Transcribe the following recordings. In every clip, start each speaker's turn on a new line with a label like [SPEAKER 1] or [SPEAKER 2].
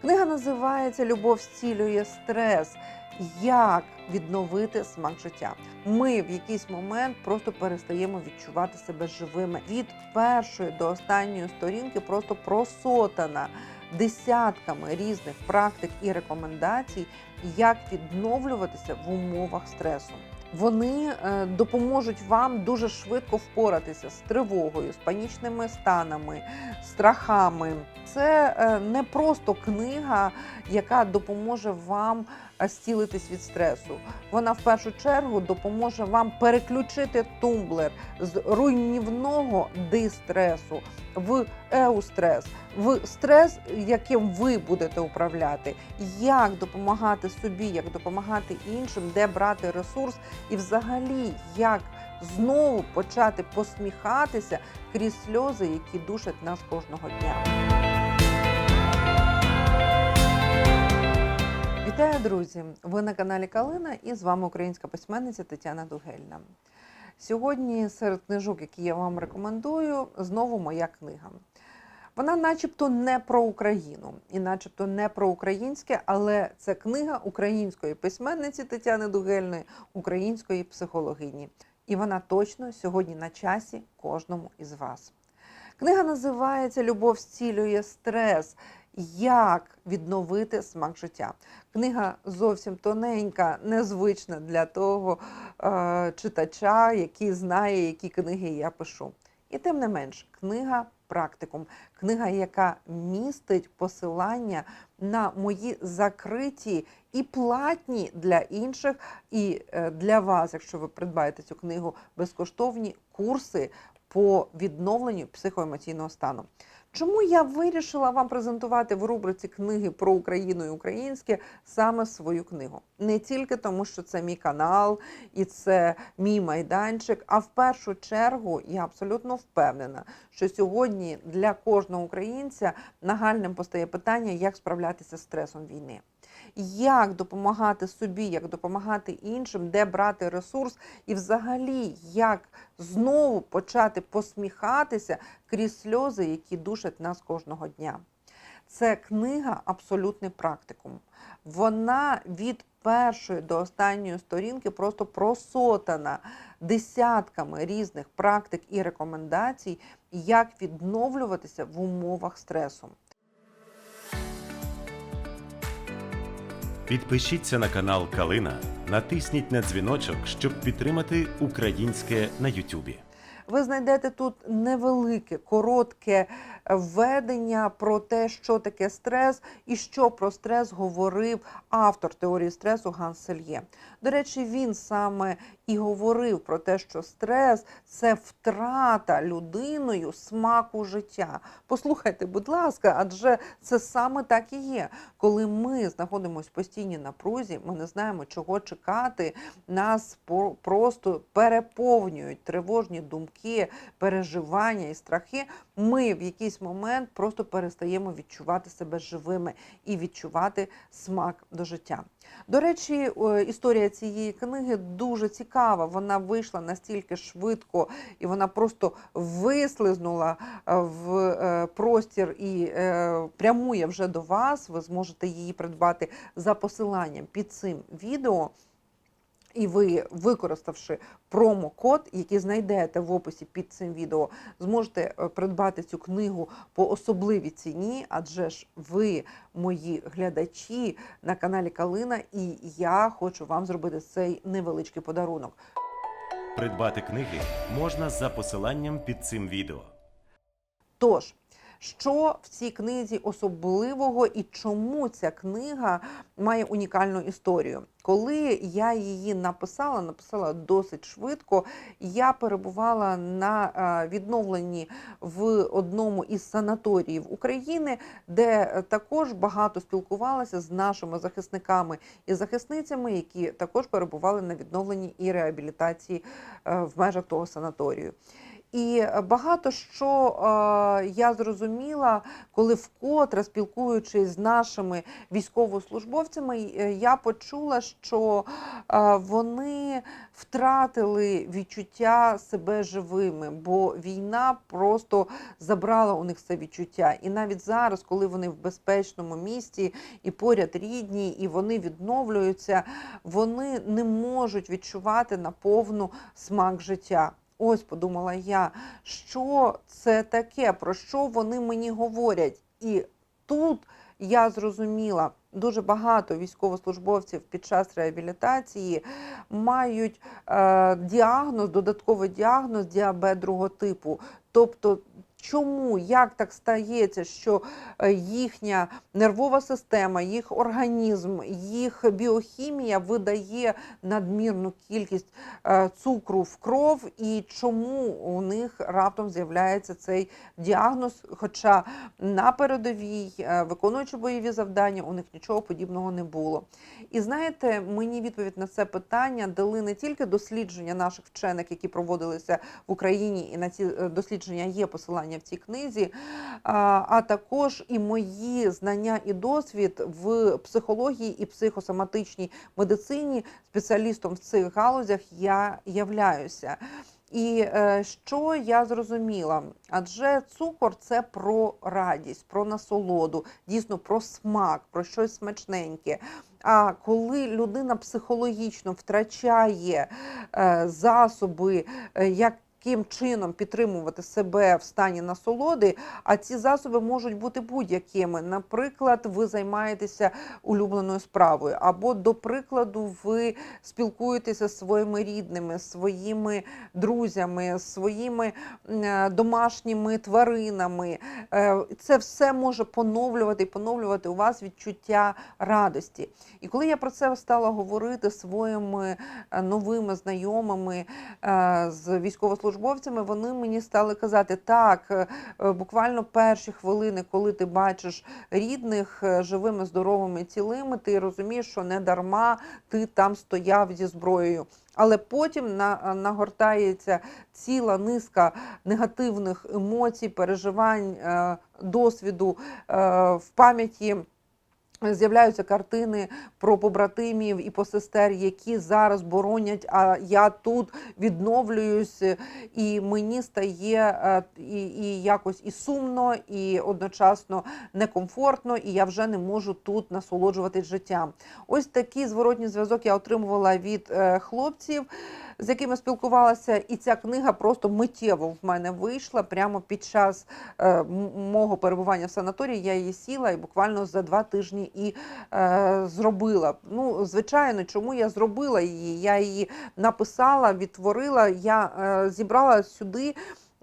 [SPEAKER 1] Книга називається Любов зцілює стрес. Як відновити смак життя? Ми в якийсь момент просто перестаємо відчувати себе живими. Від першої до останньої сторінки просто просотана десятками різних практик і рекомендацій, як відновлюватися в умовах стресу. Вони е, допоможуть вам дуже швидко впоратися з тривогою, з панічними станами, страхами. Це е, не просто книга, яка допоможе вам е, зцілитись від стресу. Вона в першу чергу допоможе вам переключити тумблер з руйнівного дистресу в еустрес, в стрес, яким ви будете управляти, як допомагати собі, як допомагати іншим, де брати ресурс, і взагалі як знову почати посміхатися крізь сльози, які душать нас кожного дня. Вітаю, друзі! Ви на каналі Калина і з вами українська письменниця Тетяна Дугельна. Сьогодні серед книжок, які я вам рекомендую, знову моя книга. Вона начебто не про Україну і начебто не про українське, але це книга української письменниці Тетяни Дугельної, української психологині. І вона точно сьогодні на часі кожному із вас. Книга називається Любов зцілює стрес. Як відновити смак життя? Книга зовсім тоненька, незвична для того е, читача, який знає, які книги я пишу. І тим не менш, книга практикум, книга, яка містить посилання на мої закриті і платні для інших, і е, для вас, якщо ви придбаєте цю книгу, безкоштовні курси по відновленню психоемоційного стану. Чому я вирішила вам презентувати в рубриці книги про Україну і українське саме свою книгу? Не тільки тому, що це мій канал і це мій майданчик, а в першу чергу я абсолютно впевнена, що сьогодні для кожного українця нагальним постає питання, як справлятися з стресом війни. Як допомагати собі, як допомагати іншим, де брати ресурс, і взагалі як знову почати посміхатися крізь сльози, які душать нас кожного дня. Це книга абсолютний практикум. Вона від першої до останньої сторінки просто просотана десятками різних практик і рекомендацій, як відновлюватися в умовах стресу.
[SPEAKER 2] Підпишіться на канал Калина, натисніть на дзвіночок, щоб підтримати українське на Ютубі.
[SPEAKER 1] Ви знайдете тут невелике, коротке введення про те, що таке стрес і що про стрес говорив автор теорії стресу Ганс Сельє. До речі, він саме і говорив про те, що стрес це втрата людиною смаку життя. Послухайте, будь ласка, адже це саме так і є. Коли ми знаходимося в постійній напрузі, ми не знаємо, чого чекати. Нас просто переповнюють тривожні думки, переживання і страхи. Ми в якийсь момент просто перестаємо відчувати себе живими і відчувати смак до життя. До речі, історія цієї книги дуже цікава. Вона вийшла настільки швидко, і вона просто вислизнула е, в е, простір і е, прямує вже до вас. Ви зможете її придбати за посиланням під цим відео. І ви, використавши промокод, який знайдете в описі під цим відео, зможете е, придбати цю книгу по особливій ціні, адже ж ви мої глядачі на каналі Калина, і я хочу вам зробити цей невеличкий подарунок.
[SPEAKER 2] Придбати книги можна за посиланням під цим відео.
[SPEAKER 1] Тож, що в цій книзі особливого і чому ця книга має унікальну історію? Коли я її написала, написала досить швидко. Я перебувала на е, відновленні в одному із санаторіїв України, де е, також багато спілкувалася з нашими захисниками і захисницями, які також перебували на відновленні і реабілітації е, в межах того санаторію. І багато що е, я зрозуміла, коли вкотре спілкуючись з нашими військовослужбовцями, е, я почула, що е, вони втратили відчуття себе живими, бо війна просто забрала у них це відчуття. І навіть зараз, коли вони в безпечному місті і поряд рідні, і вони відновлюються, вони не можуть відчувати наповну смак життя. Ось подумала я, що це таке, про що вони мені говорять. І тут я зрозуміла, дуже багато військовослужбовців під час реабілітації мають е, діагноз, додатковий діагноз діабет другого типу. Тобто, чому як так стається, що е, їхня нервова система, їх організм, їх біохімія видає надмірну кількість е, цукру в кров, і чому у них раптом з'являється цей діагноз? Хоча на передовій, е, виконуючи бойові завдання, у них нічого подібного не було. І знаєте, мені відповідь на це питання дали не тільки дослідження наших вчених, які проводилися в Україні, і на ці дослідження є посилання в цій книзі, а, також і мої знання і досвід в психології і психосоматичній медицині. Спеціалістом в цих галузях я являюся. І е, що я зрозуміла? Адже цукор це про радість, про насолоду, дійсно про смак, про щось смачненьке. А коли людина психологічно втрачає е, засоби, е, яким чином підтримувати себе в стані насолоди, а ці засоби можуть бути будь-якими. Наприклад, ви займаєтеся улюбленою справою, або, до прикладу, ви спілкуєтеся зі своїми рідними, своїми друзями, своїми е, домашніми тваринами. Е, Це все може поновлювати і поновлювати у вас відчуття радості. І коли я про це стала говорити своїми е, новими знайомими з військовослужбовцями, вони мені стали казати, так, е, е, буквально перші хвилини, коли ти бачиш рідних е, живими, здоровими, цілими, ти розумієш, що не дарма ти там стояв зі зброєю. Але потім на, нагортається ціла низка негативних емоцій, переживань, досвіду в пам'яті. З'являються картини про побратимів і посестер, які зараз боронять. А я тут відновлююсь, і мені стає е, і, і якось і сумно, і одночасно некомфортно, і я вже не можу тут насолоджуватись життям. Ось такий зворотній зв'язок я отримувала від е, хлопців, з якими спілкувалася, і ця книга просто миттєво в мене вийшла прямо під час е, мого перебування в санаторії. Я її сіла і буквально за два тижні і е, зробила. Ну, звичайно, чому я зробила її? Я її написала, відтворила. Я е, зібрала сюди.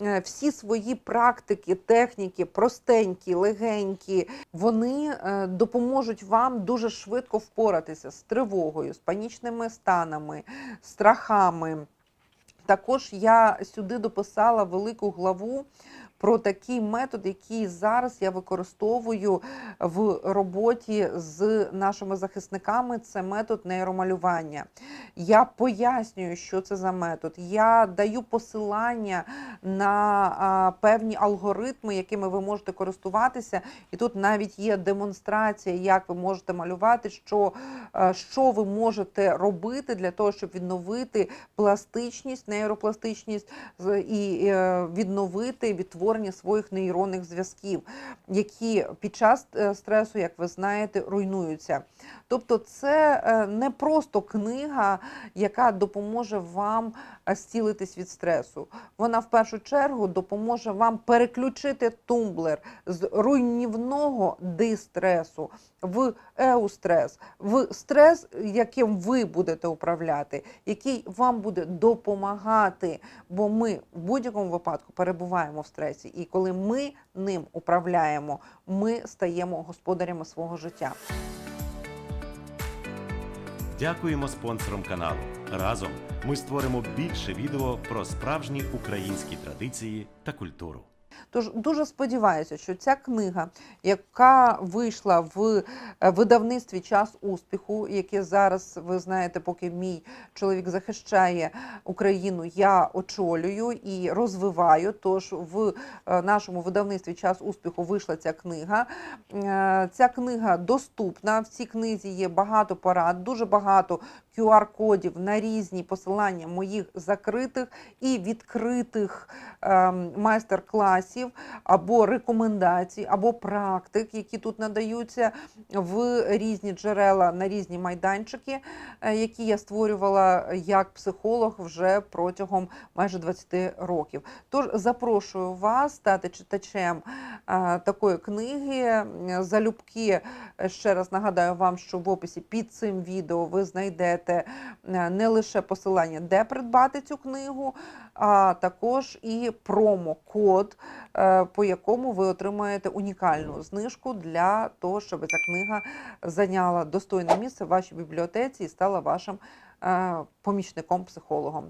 [SPEAKER 1] е, Всі свої практики, техніки, простенькі, легенькі, вони е, допоможуть вам дуже швидко впоратися з тривогою, з панічними станами, страхами. Також я сюди дописала велику главу про такий метод, який зараз я використовую в роботі з нашими захисниками. Це метод нейромалювання. Я пояснюю, що це за метод. Я даю посилання на певні алгоритми, якими ви можете користуватися. І тут навіть є демонстрація, як ви можете малювати, що, що ви можете робити для того, щоб відновити пластичність, нейропластичність і е, відновити відтворення своїх нейронних зв'язків, які під час е, стресу, як ви знаєте, руйнуються. Тобто, це е, не просто книга, яка допоможе вам е, зцілитись від стресу. Вона в першу чергу допоможе вам переключити тумблер з руйнівного дистресу в еустрес, в стрес, яким ви будете управляти, який вам буде допомагати. Бо ми в будь-якому випадку перебуваємо в стресі, і коли ми ним управляємо, ми стаємо господарями свого життя.
[SPEAKER 2] Дякуємо спонсорам каналу. Разом ми створимо більше відео про справжні українські традиції та культуру.
[SPEAKER 1] Тож дуже сподіваюся, що ця книга, яка вийшла в е, видавництві час успіху, яке зараз ви знаєте, поки мій чоловік захищає Україну, я очолюю і розвиваю. Тож в е, нашому видавництві час успіху вийшла ця книга. Е, Ця книга доступна. В цій книзі є багато порад, дуже багато QR-кодів на різні посилання моїх закритих і відкритих ем, майстер-класів або рекомендацій, або практик, які тут надаються в різні джерела на різні майданчики, е, які я створювала як психолог вже протягом майже 20 років. Тож запрошую вас стати читачем е, такої книги. Залюбки е, ще раз нагадаю вам, що в описі під цим відео ви знайдете не лише посилання, де придбати цю книгу, а також і промокод, е, по якому ви отримаєте унікальну знижку для того, щоб ця книга зайняла достойне місце в вашій бібліотеці і стала вашим е, помічником-психологом.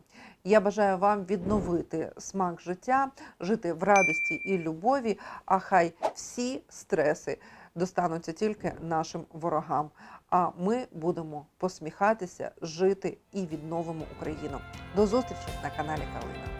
[SPEAKER 1] Я бажаю вам відновити смак життя, жити в радості і любові, а хай всі стреси достануться тільки нашим ворогам. А ми будемо посміхатися, жити і відновимо Україну. До зустрічі на каналі Калина.